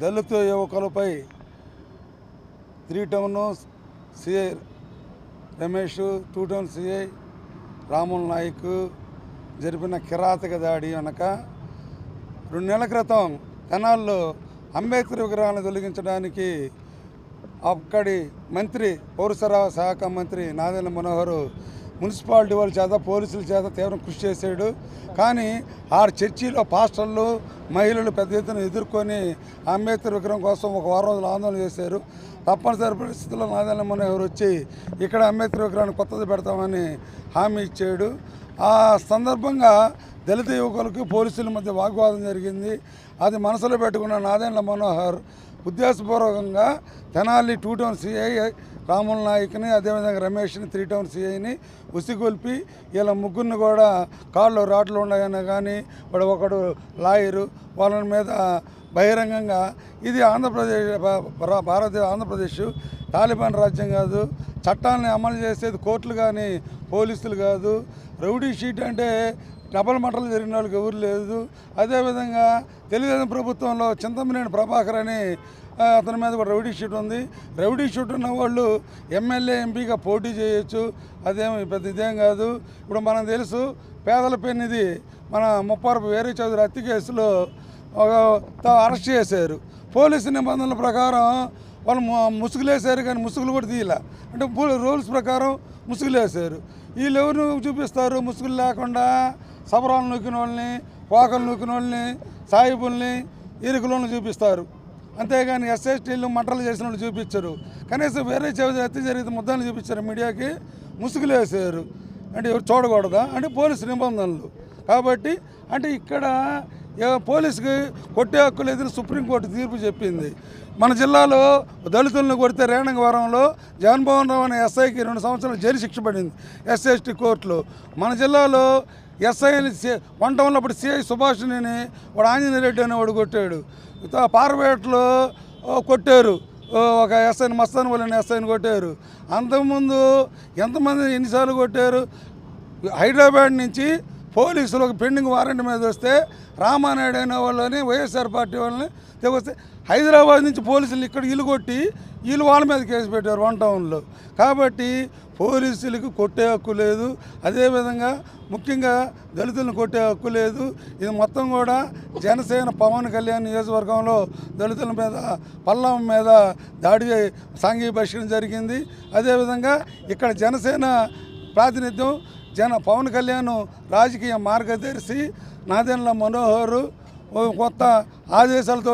దళిత యువకులపై three town CI Ramesh two town CI Ramul Nayak జరిపిన కిరాతక దాడి వెనక రెండు నెలల క్రితం తెనాల్లో అంబేద్కర్ విగ్రహాన్ని తొలగించడానికి అక్కడి మంత్రి పౌరసరఫరా శాఖ మంత్రి నాదెల మనోహర్ మున్సిపాలిటీ వాళ్ళ చేత పోలీసుల చేత తీవ్రం కృషి చేశాడు. కానీ ఆ చర్చిలో పాస్టర్లు మహిళలు పెద్ద ఎత్తున ఎదుర్కొని అంబేద్కర్ విగ్రహం కోసం ఒక వారం రోజులు ఆందోళన చేశారు. తప్పనిసరి పరిస్థితుల్లో నాదెండ్ల మనోహర్ వచ్చి ఇక్కడ అంబేద్కర్ విగ్రహాన్ని కొత్తది పెడతామని హామీ ఇచ్చాడు. ఆ సందర్భంగా దళిత యువకులకు పోలీసుల మధ్య వాగ్వాదం జరిగింది. అది మనసులో పెట్టుకున్న నాదెండ్ల మనోహర్ ఉద్దేశపూర్వకంగా తెనాలి టూ టౌన్ సిఐ రాముల నాయక్ని అదేవిధంగా రమేష్ని త్రీ టౌన్ సిఐని ఉసిగొల్పి ఇలా ముగ్గురిని కూడా కాళ్ళు రాట్లు ఉన్నాయని కానీ వాడు ఒకడు లాయరు వాళ్ళ మీద బహిరంగంగా ఇది ఆంధ్రప్రదేశ్ భారత ఆంధ్రప్రదేశ్ తాలిబాన్ రాజ్యం కాదు. చట్టాన్ని అమలు చేసేది కోర్టులు కానీ పోలీసులు కాదు. రౌడీ షీట్ అంటే డబల్ మటలు జరిగిన వాళ్ళకి ఎవరు లేదు. అదేవిధంగా తెలుగుదేశం ప్రభుత్వంలో చింతమనేని ప్రభాకర్ అని అతని మీద కూడా రౌడీ షీట్ ఉంది. రౌడీ షీట్ ఉన్న వాళ్ళు ఎమ్మెల్యే ఎంపీగా పోటీ చేయొచ్చు. అదేమి పెద్ద ఇదేం కాదు. ఇప్పుడు మనం తెలుసు పేదల పెన్నిది మన ముప్పారపు వేరే చౌదరి హత్య కేసులో ఒక త- అరెస్ట్ చేశారు. పోలీసు నిబంధనల ప్రకారం వాళ్ళు ముసుగులేసారు కానీ ముసుగులు కూడా తీయలే. అంటే రూల్స్ ప్రకారం ముసుగులేసారు వీళ్ళు ఎవరు చూపిస్తారు ముసుగులు లేకుండా? సబరాలు నూకిన వాళ్ళని పోకలు నూకిన వాళ్ళని సాయిబుల్ని ఇరుకులను చూపిస్తారు. అంతేగాని ఎస్ఎస్టీలు మంటలు చేసిన వాళ్ళు చూపించరు. కనీసం వేరే చెవి హత్య జరిగితే ముద్దాన్ని చూపించారు మీడియాకి ముసుగులు వేసారు. అంటే ఎవరు చూడకూడదా? అంటే పోలీసు నిబంధనలు. కాబట్టి అంటే ఇక్కడ పోలీసుకి కొట్టే హక్కు లేదని సుప్రీంకోర్టు తీర్పు చెప్పింది. మన జిల్లాలో దళితులను కొడితే రేణంగవరంలో జగన్మోహన్ రావు అనే ఎస్ఐకి రెండు సంవత్సరాలు జైలు శిక్ష పడింది ఎస్ఎస్టీ కోర్టులో. మన జిల్లాలో ఎస్ఐని వన్ టౌన్లో అప్పుడు సిఐ సుభాష్ని వాడు ఆంజనేయ రెడ్డి అనేవాడు కొట్టాడు. పార్వేటలో కొట్టారు. ఒక ఎస్ఐని మస్తాన్ వాళ్ళని ఎస్ఐని కొట్టారు. అంతకుముందు ఎంతమంది ఎన్నిసార్లు కొట్టారు? హైదరాబాద్ నుంచి పోలీసులు ఒక పెండింగ్ వారెంట్ మీద వస్తే రామానాయుడు అయిన వాళ్ళని వైఎస్ఆర్ పార్టీ వాళ్ళని తెగొస్తే హైదరాబాద్ నుంచి పోలీసులు ఇక్కడ ఇల్లు కొట్టి వీళ్ళు వాళ్ళ మీద కేసు పెట్టారు వన్ టౌన్లో. కాబట్టి పోలీసులకు కొట్టే హక్కు లేదు. అదేవిధంగా ముఖ్యంగా దళితులను కొట్టే హక్కు లేదు. ఇది మొత్తం కూడా జనసేన పవన్ కళ్యాణ్ నియోజకవర్గంలో దళితుల మీద పల్లం మీద దాడి సాంఘిక బహిష్కరణ జరిగింది. అదేవిధంగా ఇక్కడ జనసేన ప్రాతినిధ్యం జన పవన్ కళ్యాణ్ రాజకీయ మార్గదర్శి నాదెండ్ల మనోహరు ఓ కొత్త ఆదేశాలతో